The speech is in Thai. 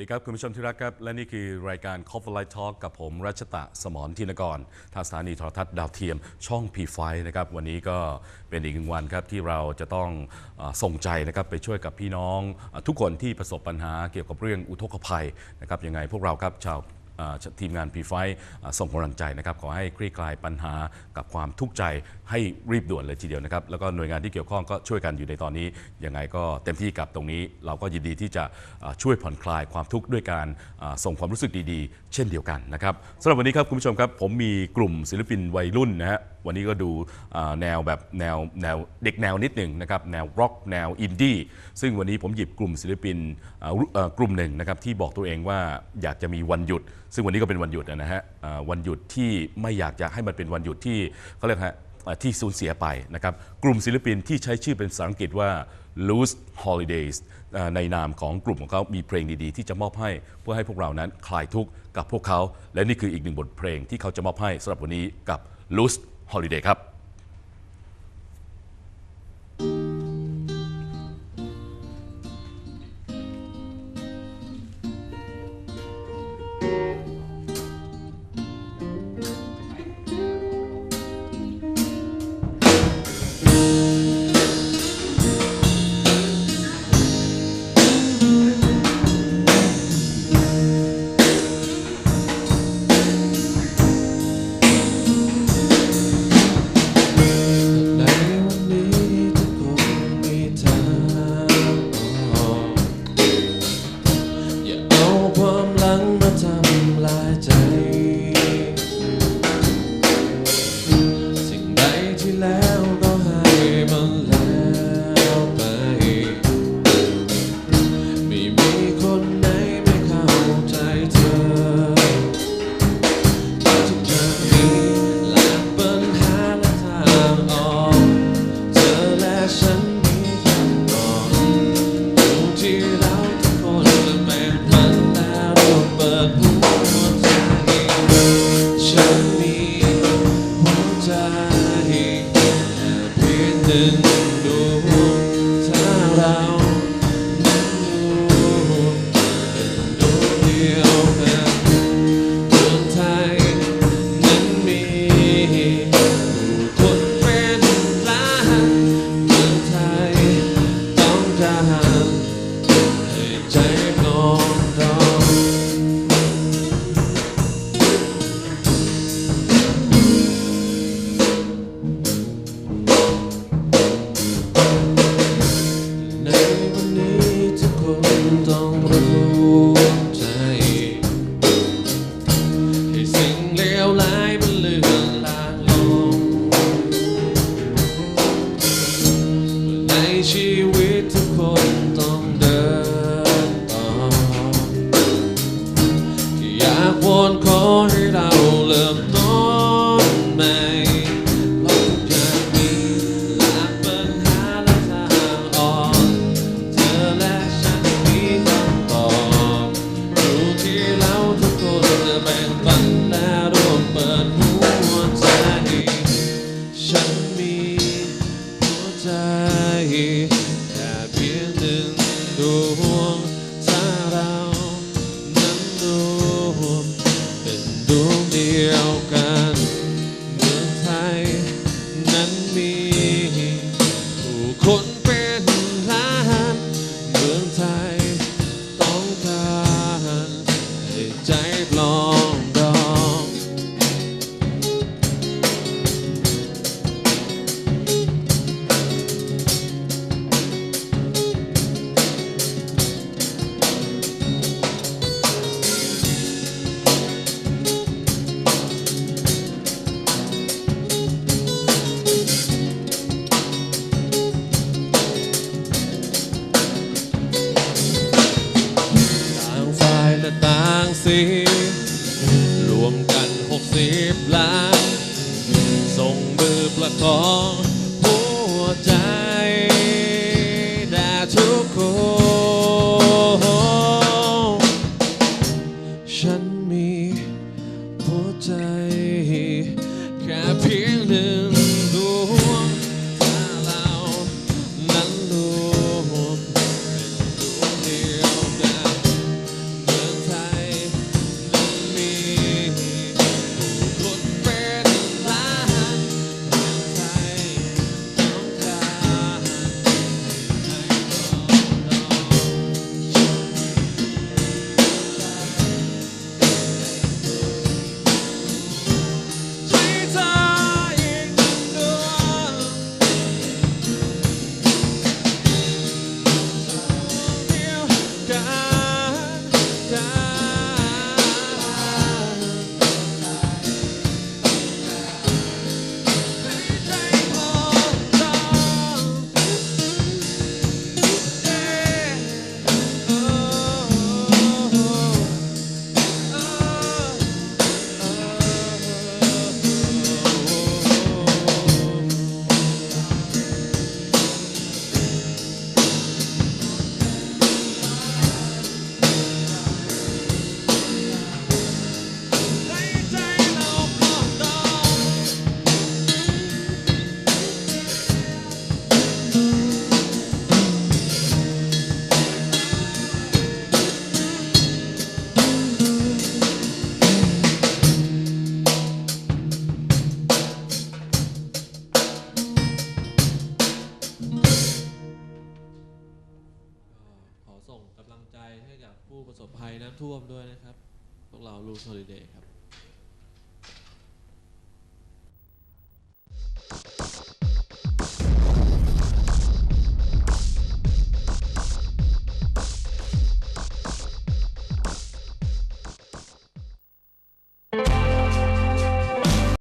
ดีครับ คุณผู้ชมที่รักครับ และนี่คือรายการ Coffee Light Talk กับผม รัชตะสมรทินกร ทางสถานีโทรทัศน์ดาวเทียมช่อง P5 นะครับ วันนี้ก็เป็นอีกหนึ่งวันครับ ที่เราจะต้องอส่งใจนะครับไปช่วยกับพี่น้องอทุกคนที่ประสบปัญหาเกี่ยวกับเรื่องอุทกภัยนะครับยังไงพวกเราครับชาว ทีมงาน P5 เอ่อส่งกำลังใจนะครับขอให้คลี่คลายปัญหากับความทุกข์ใจให้รีบด่วนเลยทีเดียวนะครับ แล้วก็หน่วยงานที่เกี่ยวข้องก็ช่วยกันอยู่ในตอนนี้ยังไงก็เต็มที่กับตรงนี้ เราก็ยินดีที่จะช่วยผ่อนคลายความทุกข์ด้วยการส่งความรู้สึกดีๆ เช่นเดียวกันนะครับสำหรับวันนี้ครับคุณผู้ชมครับผมมีกลุ่มศิลปินวัยรุ่นนะฮะวันนี้ก็ดูแนวแบบแนวแนวเด็กแนวนิดหนึ่งนะครับแนวร็อกแนวอินดี้ซึ่งวันนี้ผมหยิบกลุ่มศิลปินกลุ่มหนึ่งนะครับที่บอกตัวเองว่าอยากจะมีวันหยุดซึ่งวันนี้ก็เป็นวันหยุดนะฮะวันหยุดที่ไม่อยากจะให้มันเป็นวันหยุดที่เขาเรียกฮะที่สูญเสียไปนะครับกลุ่มศิลปินที่ใช้ชื่อเป็นภาษาอังกฤษว่า Loose Holidays ในนามของกลุ่มของเขามีเพลงดีๆ ที่จะมอบให้เพื่อให้พวกเรานั้นคลายทุกข์กับพวกเขา และนี่คืออีกหนึ่งบทเพลงที่เขาจะมอบให้สำหรับวันนี้กับ Loose Holiday ครับ สิ่งานส่งมือประคองหัวใจแด่ทุกคน ฉันมีหัวใจแค่เพียง ภัยน้ำท่วมด้วยนะครับ พวกเราลูกโซลิเดย์ครับ